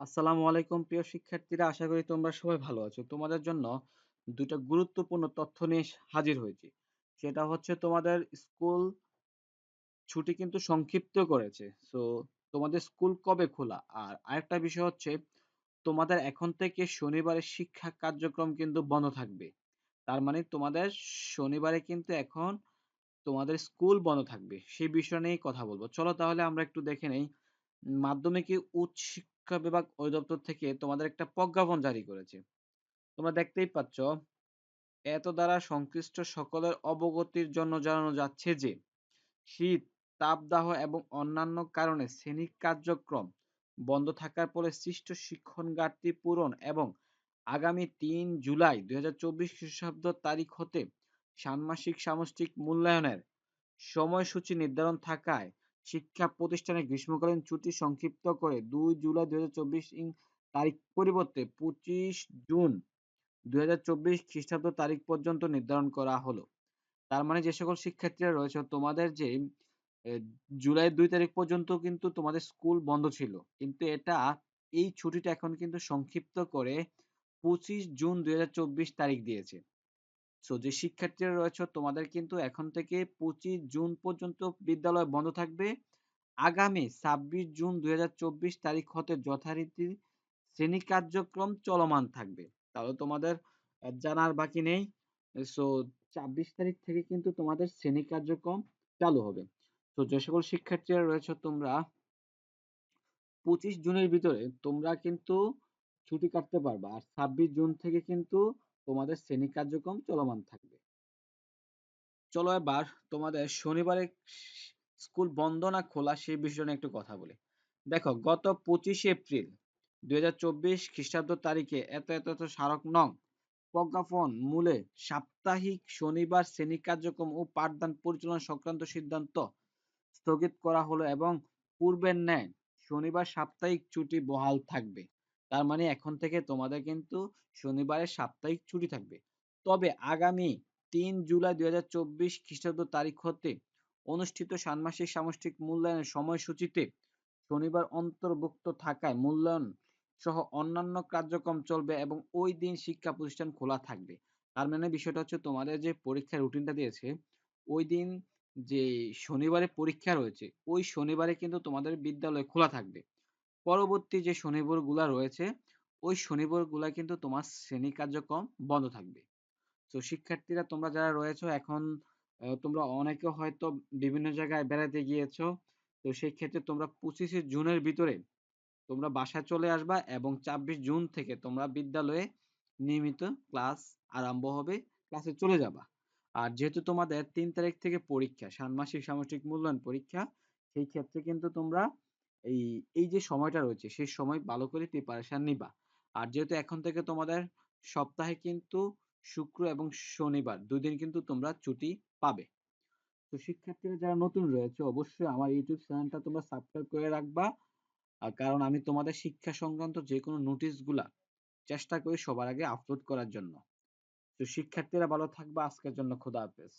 আসসালামু আলাইকুম প্রিয় শিক্ষার্থীরা, আশা করি তোমরা সবাই ভালো আছো। তোমাদের জন্য দুইটা গুরুত্বপূর্ণ তথ্য নিয়ে হাজির হয়েছি। সেটা হচ্ছে তোমাদের স্কুল ছুটি কিন্তু সংক্ষিপ্ত করেছে। তো তোমাদের স্কুল কবে খোলা? আর আরেকটা বিষয় হচ্ছে, তোমাদের এখন থেকে শনিবারের শিক্ষা কার্যক্রম কিন্তু বন্ধ থাকবে। তার মানে তোমাদের শনিবারে কিন্তু এখন তোমাদের স্কুল বন্ধ থাকবে। সেই বিষয় নিয়েই কথা বলব। চলো তাহলে আমরা একটু দেখে নেই, মাধ্যমিক উচ্চ শিক্ষা বিভাগ অধিদপ্তর থেকে তোমাদের একটা প্রজ্ঞাপন জারি করেছে। তোমরা দেখতেই পাচ্ছ, এত দ্বারা সংশ্লিষ্ট সকলের অবগতির জন্য জানানো যাচ্ছে যে, শীত, তাপদাহ এবং অন্যান্য কারণে শ্রেণি কার্যক্রম বন্ধ থাকার ফলে সৃষ্ট শিক্ষণ ঘাটতি পূরণ এবং আগামী তিন জুলাই দুই হাজার চব্বিশ খ্রিস্টাব্দ তারিখ হতে ষান্মাসিক সামষ্টিক মূল্যায়নের সময়সূচি নির্ধারণ থাকায় শিক্ষা প্রতিষ্ঠানে গ্রীষ্মকালীন ছুটি সংক্ষিপ্ত করে দুই জুলাই দুই হাজার চব্বিশ তারিখ পরিবর্তে পঁচিশ জুন দুই হাজার চব্বিশ খ্রিস্টাব্দ তারিখ পর্যন্ত নির্ধারণ করা হলো। তার মানে যে সকল শিক্ষার্থীরা রয়েছে তোমাদের যে জুলাই দুই তারিখ পর্যন্ত কিন্তু তোমাদের স্কুল বন্ধ ছিল। কিন্তু এটা, এই ছুটিটা এখন কিন্তু সংক্ষিপ্ত করে পঁচিশ জুন দুই হাজার চব্বিশ তারিখ দিয়েছে। সো যে শিক্ষার্থীরা রয়েছে, তোমাদের কিন্তু এখন থেকে পঁচিশ জুন পর্যন্ত বিদ্যালয় বন্ধ থাকবে। আগামী ছাব্বিশ জুন দুই হাজার চব্বিশ তারিখ হতে যথারীতি শ্রেণি কার্যক্রম চলমান থাকবে। তাহলে তোমাদের জানার বাকি নেই। সো ছাব্বিশ তারিখ থেকে কিন্তু তোমাদের শ্রেণি কার্যক্রম চালু হবে। তো যে সকল শিক্ষার্থীরা রয়েছে, তোমরা পঁচিশ জুনের ভিতরে তোমরা কিন্তু ছুটি কাটতে পারবা। আর ছাব্বিশ জুন থেকে কিন্তু তোমাদের শ্রেণি কার্যক্রম চলমান থাকবে। চলো এবার তোমাদের শনিবারে স্কুল বন্ধ না খোলা সেই বিষয়ে একটু কথা বলি। দেখো, গত পঁচিশে এপ্রিল দুই হাজার চব্বিশ খ্রিস্টাব্দ তারিখে এত এত এত স্মারক নং প্রজ্ঞাপন মূলে সাপ্তাহিক শনিবার শ্রেণি কার্যক্রম ও পাঠদান পরিচালনা সংক্রান্ত সিদ্ধান্ত স্থগিত করা হলো এবং পূর্বের ন্যায় শনিবার সাপ্তাহিক ছুটি বহাল থাকবে। তার মানে এখন থেকে তোমাদের কিন্তু শনিবারে সাপ্তাহিক ছুটি থাকবে। তবে আগামী তিন জুলাই দুই হাজার চব্বিশ খ্রিস্টাব্দ তারিখ হতে অনুষ্ঠিত ষান্মাসিক সামষ্টিক মূল্যায়নের সময়সূচিতে শনিবার অন্তর্ভুক্ত থাকায় মূল্যায়ন সহ অন্যান্য কার্যক্রম চলবে এবং ওই দিন শিক্ষা প্রতিষ্ঠান খোলা থাকবে। তার মানে বিষয়টা হচ্ছে তোমাদের যে পরীক্ষার রুটিনটা দিয়েছে, ওই দিন যে শনিবারে পরীক্ষা রয়েছে, ওই শনিবারে কিন্তু তোমাদের বিদ্যালয় খোলা থাকবে। পরবর্তী যে শনিবারগুলা রয়েছে, ওই শনিবারগুলা কিন্তু তোমার শ্রেণি কার্যক্রম বন্ধ থাকবে। তো শিক্ষার্থীরা তোমরা যারা রয়েছে এখন তোমরা অনেকে হয়তো বিভিন্ন জায়গায় বেড়াতে গিয়েছো, তো সেই ক্ষেত্রে তোমরা পঁচিশে জুনের ভিতরে তোমরা বাসায় চলে আসবা এবং ছাব্বিশ জুন থেকে তোমরা বিদ্যালয়ে নিয়মিত ক্লাস আরম্ভ হবে, ক্লাসে চলে যাবা। আর যেহেতু তোমাদের তিন তারিখ থেকে পরীক্ষা, ষান্মাসিক সামষ্টিক মূল্যায়ন পরীক্ষা, সেই ক্ষেত্রে কিন্তু তোমরা এই এই যে সময়টা রয়েছে, সেই সময় ভালো করে প্রিপারেশন নিবা। আর যেহেতু এখন থেকে তোমাদের সপ্তাহে কিন্তু শুক্র এবং শনিবার দুই দিন কিন্তু তোমরা ছুটি পাবে। তো শিক্ষার্থীরা যারা নতুন রয়েছে, অবশ্যই আমার ইউটিউব চ্যানেলটা তোমরা সাবস্ক্রাইব করে রাখবা। আর কারণ আমি তোমাদের শিক্ষা সংক্রান্ত যে কোনো নোটিশগুলা চেষ্টা করি সবার আগে আপলোড করার জন্য। তো শিক্ষার্থীরা ভালো থাকবা, আজকের জন্য খোদা হাফেজ।